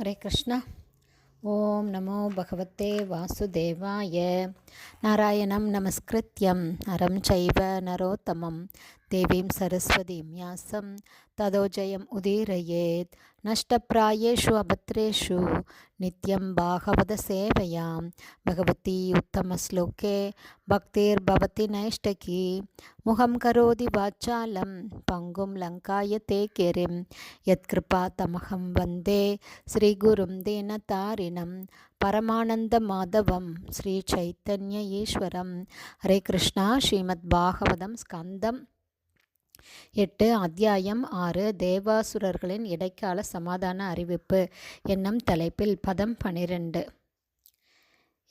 ஹரே கிருஷ்ணா. ஓம் நமோ பகவத்தே வாசுதேவாய. நாராயணம் நமஸ்கிருத்யம். நரம் சைவ நரோத்தமம். देवीं सरस्वतीं व्यासं तदो जयम् उदीरयेत् नष्टप्रायेषु अभद्रेषु नित्यं भागवतसेवयां भगवती उत्तमश्लोके भक्तिर्भवति नैष्टकी मुखं करोति वाचालं पङ्गुं लङ्काय ते गिरिं यत्कृपातमहं वन्दे श्रीगुरुं दीनतारिणं परमानन्दमाधवं श्रीचैतन्य ईश्वरं हरे कृष्णा श्रीमद्भागवतं स्कन्दम् எட்டு அத்தியாயம் ஆறு தேவாசுரர்களின் இடைக்கால சமாதான அறிவிப்பு என்னும் தலைப்பில் பதம் பனிரெண்டு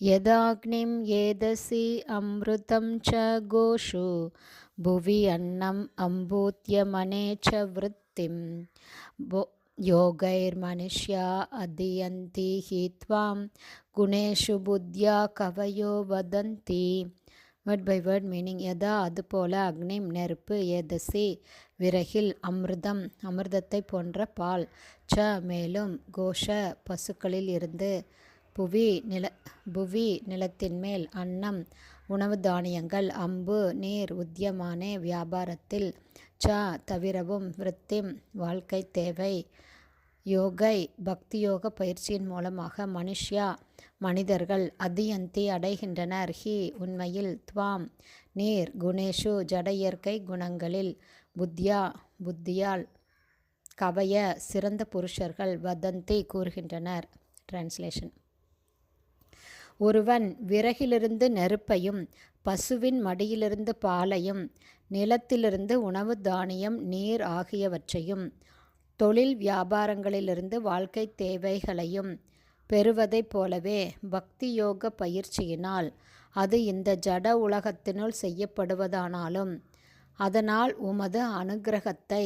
யதாக்னிம் ஏதசி அம்ருதம் ச கோஷு புவி அன்னம் அம்பூத்யமனே ச விருத்திம் योगैर्मनुष्या अधीयन्ति हि त्वां गुणेषु बुद्ध्या कवयो वदन्ति வேர்ட் பை வேர்ட் மீனிங் எதா அதுபோல அக்னிம் நெருப்பு ஏதசி விறகில் அமிர்தம் அமிர்தத்தை போன்ற பால் ச மேலும் கோஷ பசுக்களில் இருந்து புவி நில புவி நிலத்தின் மேல் அன்னம் உணவு தானியங்கள் அம்பு நீர் உத்தியமான வியாபாரத்தில் ச தவிரவும் விருத்திம் வாழ்க்கை தேவை. யோகை பக்தியோக பயிற்சியின் மூலமாக மனுஷ்யா மனிதர்கள் அதியந்தி அடைகின்றனர். ஹி உண்மையில் துவாம். நீர் குணேஷு ஜட இயற்கை குணங்களில் புத்தியா புத்தியால் கவய சிறந்த புருஷர்கள் வதந்தி கூறுகின்றனர். டிரான்ஸ்லேஷன் ஒருவன் விறகிலிருந்து நெருப்பையும் பசுவின் மடியிலிருந்து பாலையும் நிலத்திலிருந்து உணவு தானியம் நீர் ஆகியவற்றையும் தொழில் வியாபாரங்களிலிருந்து வாழ்க்கை தேவைகளையும் பெறுவதைப் போலவே பக்தி யோக பயிற்சியினால் அது இந்த ஜட உலகத்தினுள் செய்யப்படுவதானாலும் அதனால் உமது அனுகிரகத்தை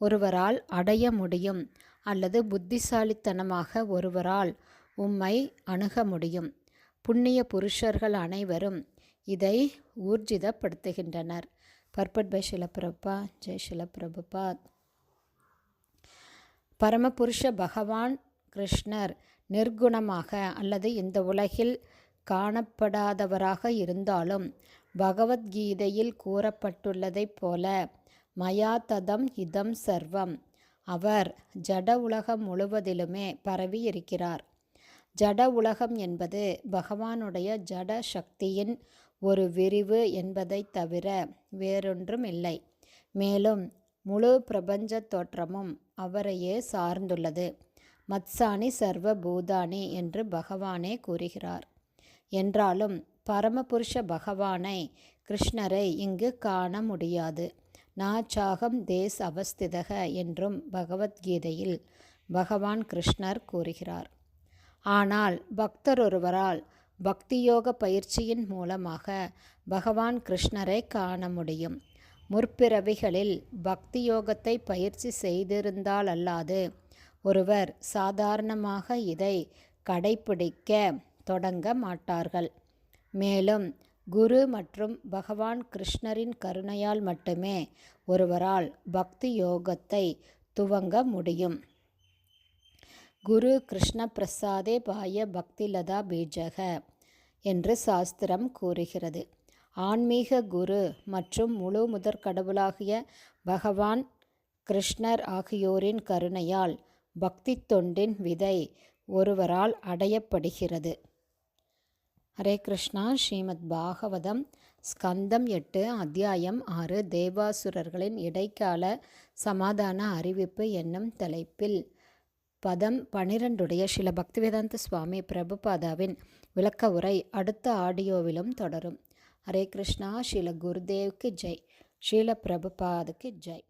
ஒருவரால் அடைய முடியும் அல்லது புத்திசாலித்தனமாக ஒருவரால் உம்மை அணுக முடியும். புண்ணிய புருஷர்கள் அனைவரும் இதை ஊர்ஜிதப்படுத்துகின்றனர். பர்பட் பை ஷிலப்பிரபா ஜெய் ஷிலப்பிரபுபாத் பரமபுருஷ பகவான் கிருஷ்ணர் நிர்குணமாக அல்லது இந்த உலகில் காணப்படாதவராக இருந்தாலும் பகவத்கீதையில் கூறப்பட்டுள்ளதைப் போல மயாததம் இதம் சர்வம். அவர் ஜட உலகம் முழுவதிலுமே பரவி இருக்கிறார் ஜட உலகம் என்பது பகவானுடைய ஜட சக்தியின் ஒரு விரிவு என்பதை தவிர வேறொன்றும் இல்லை மேலும் முழு பிரபஞ்ச தோற்றமும் அவரையே சார்ந்துள்ளது. மத்சானி சர்வ பூதானி என்று பகவானே கூறுகிறார். என்றாலும் பரமபுருஷ பகவானை கிருஷ்ணரை இங்கு காண முடியாது. நாச்சாகம் தேஸ் அவஸ்திதக என்றும் பகவத்கீதையில் பகவான் கிருஷ்ணர் கூறுகிறார். ஆனால் பக்தர் ஒருவரால் பக்தியோக பயிற்சியின் மூலமாக பகவான் கிருஷ்ணரை காண முடியும். முற்பிறவிகளில் பக்தி யோகத்தை பயிற்சி செய்திருந்தால் அல்லாது ஒருவர் சாதாரணமாக இதை கடைபிடிக்க தொடங்க மாட்டார்கள். மேலும் குரு மற்றும் பகவான் கிருஷ்ணரின் கருணையால் மட்டுமே ஒருவரால் பக்தி யோகத்தை துவங்க முடியும். குரு கிருஷ்ண பிரசாதே பாய பக்திலதா பீஜக என்று சாஸ்திரம் கூறுகிறது. ஆன்மீக குரு மற்றும் முழு முதற் கடவுளாகிய பகவான் கிருஷ்ணர் ஆகியோரின் கருணையால் பக்தி தொண்டின் விதை ஒருவரால் அடையப்படுகிறது. ஹரே கிருஷ்ணா. ஸ்ரீமத் பாகவதம் ஸ்கந்தம் எட்டு அத்தியாயம் ஆறு தேவாசுரர்களின் இடைக்கால சமாதான அறிவிப்பு என்னும் தலைப்பில் பதம் பனிரெண்டுடைய சில பக்திவேதாந்த சுவாமி பிரபுபாதாவின் விளக்க உரை அடுத்த ஆடியோவிலும் தொடரும். ஹரே கிருஷ்ணா ஸ்ரீல குருதேவுக்கு ஜெய். ஸ்ரீல பிரபுபாதுக்கு ஜெய்.